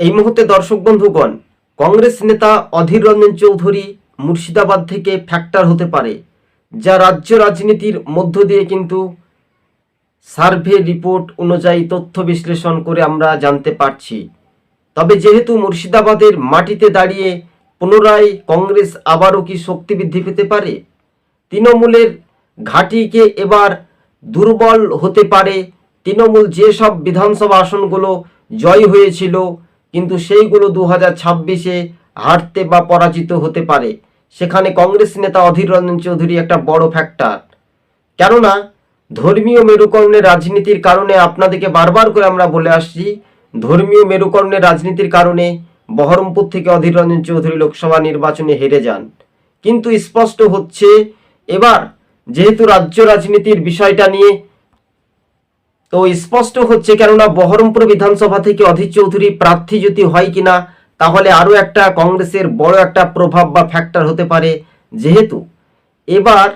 এই মুহূর্তে দর্শক বন্ধুগণ, কংগ্রেস নেতা অধীর রঞ্জন চৌধুরী মুর্শিদাবাদ থেকে ফ্যাক্টর হতে পারে, যা রাজ্য রাজনীতির মধ্য দিয়ে কিন্তু সার্ভে রিপোর্ট অনুযায়ী তথ্য বিশ্লেষণ করে আমরা জানতে পারছি। তবে যেহেতু মুর্শিদাবাদের মাটিতে দাঁড়িয়ে পুনরায় কংগ্রেস আবারও কি শক্তি বৃদ্ধি পেতে পারে? তৃণমূলের ঘাঁটিকে এবার দুর্বল হতে পারে? তৃণমূল যেসব বিধানসভা আসনগুলো জয় হয়েছিল কিন্তু সেইগুলো দু হাজার ছাব্বিশে হারতে বা পরাজিত হতে পারে। সেখানে কংগ্রেস নেতা অধীর রঞ্জন চৌধুরী একটা বড় ফ্যাক্টর কেননা, ধর্মীয় মেরুকরণের রাজনীতির কারণে আপনাদেরকে বারবার করে আমরা বলে আসছি, ধর্মীয় মেরুকরণের রাজনীতির কারণে বহরমপুর থেকে অধীর রঞ্জন চৌধুরী লোকসভা নির্বাচনে হেরে যান। কিন্তু স্পষ্ট হচ্ছে, এবার যেহেতু রাজ্য রাজনীতির বিষয়টা নিয়ে তো স্পষ্ট হচ্ছে কেননা বহরমপুর বিধানসভা থেকে অধীর চৌধুরী প্রার্থী যদি হয় কিনা, তাহলে আরও একটা কংগ্রেসের বড় একটা প্রভাব বা ফ্যাক্টর হতে পারে। যেহেতু এবার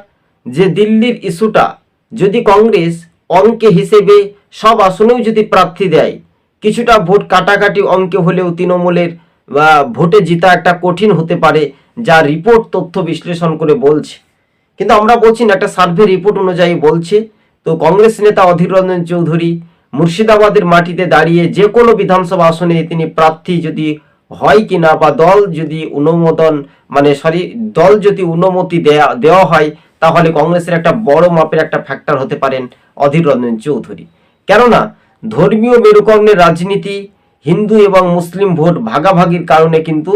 যে দিল্লির ইস্যুটা, যদি কংগ্রেস অঙ্কে হিসেবে সব আসনেও যদি প্রার্থী দেয়, কিছুটা ভোট কাটাকাটি অঙ্কে হলেও তৃণমূলের ভোটে জিতা একটা কঠিন হতে পারে, যা রিপোর্ট তথ্য বিশ্লেষণ করে বলছে। কিন্তু আমরা বলছি না, একটা সার্ভে রিপোর্ট অনুযায়ী বলছে। তো কংগ্রেস নেতা অধীর রঞ্জন চৌধুরী মুর্শিদাবাদের মাটিতে দাঁড়িয়ে যে কোনো বিধানসভা আসনে তিনি প্রার্থী যদি হয় কিনা বা দল যদি অনুমোদন মানে সরি, দল যদি অনুমতি দেয়া, দেওয়া হয়, তাহলে কংগ্রেসের একটা বড় মাপের একটা ফ্যাক্টর হতে পারেন অধীর রঞ্জন চৌধুরী। কেননা, ধর্মীয় মেরুকরণের রাজনীতি, হিন্দু এবং মুসলিম ভোট ভাগাভাগির কারণে কিন্তু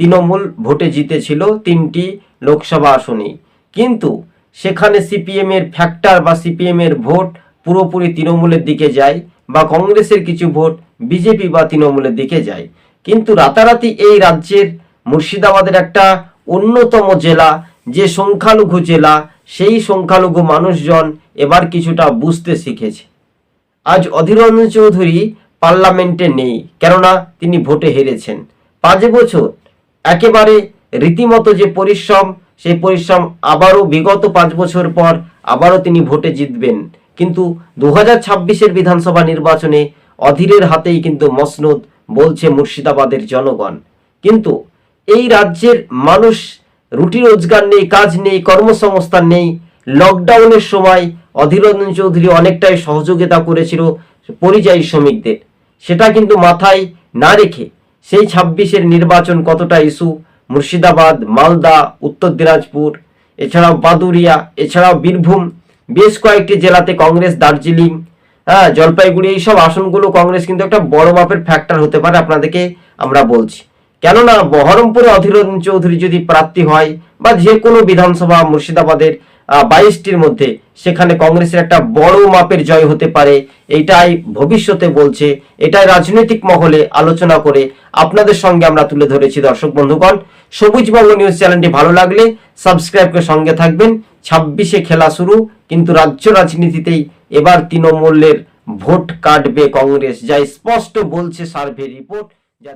তৃণমূল ভোটে জিতেছিল তিনটি লোকসভা আসনেই। কিন্তু সেখানে সিপিএম এর ফ্যাক্টর বা সিপিএম এর ভোট পুরোপুরি তৃণমূলের দিকে যায় বা কংগ্রেসের কিছু ভোট বিজেপি বা তৃণমূলের দিকে যায়। কিন্তু রাতারাতি এই রাজ্যের মুর্শিদাবাদের একটা অন্যতম জেলা, যে সংখ্যালঘু জেলা, সেই সংখ্যালঘু মানুষজন এবার কিছুটা বুঝতে শিখেছে। আজ অধীররঞ্জন চৌধুরী পার্লামেন্টে নেই, কেননা তিনি ভোটে হেরেছেন। পাঁচ বছর, একেবারে রীতিমতো যে পরিশ্রম সেই পরিশ্রম আবারও বিগত পাঁচ বছর পর আবারও তিনি ভোটে জিতবেন। কিন্তু দু হাজার ছাব্বিশের বিধানসভা নির্বাচনে অধীরের হাতেই কিন্তু মসনদ বলছে মুর্শিদাবাদের জনগণ। কিন্তু এই রাজ্যের মানুষ রুটি রোজগার নেই, কাজ নেই, কর্মসংস্থান নেই। লকডাউনের সময় অধীর রঞ্জন চৌধুরী অনেকটাই সহযোগিতা করেছিল পরিযায়ী শ্রমিকদের। সেটা কিন্তু মাথায় না রেখে সেই ছাব্বিশের নির্বাচন কতটা ইস্যু মুর্শিদাবাদ, মালদা, উত্তর দিনাজপুর, এছাড়াও বাদুরিয়া এছাড়াও বীরভূম, বেশ কয়েকটি জেলাতে কংগ্রেস, দার্জিলিং হ্যাঁ জলপাইগুড়ি, এইসব আসনগুলো কংগ্রেস কিন্তু একটা বড় মাপের ফ্যাক্টর হতে পারে আপনাদেরকে আমরা বলছি। কেননা বহরমপুরে অধীর চৌধুরী যদি প্রার্থী হয় বা যে কোনো বিধানসভা মুর্শিদাবাদের বাইশটির মধ্যে সেখানে কংগ্রেসের একটা বড় মাপের জয় হতে পারে এটাই ভবিষ্যতে বলছে, এটাই রাজনৈতিক মহলে আলোচনা করে আপনাদের সঙ্গে আমরা তুলে ধরেছি। দর্শক বন্ধুগণ, সবুজবঙ্গ নিউজ চ্যানেলটি ভালো লাগলে সাবস্ক্রাইব করে সঙ্গে থাকবেন। ছাব্বিশে খেলা শুরু, কিন্তু রাজ্য রাজনীতিতেই এবার তৃণমূলের ভোট কাটবে কংগ্রেস। যা স্পষ্ট বলছে সার্ভে রিপোর্ট, যা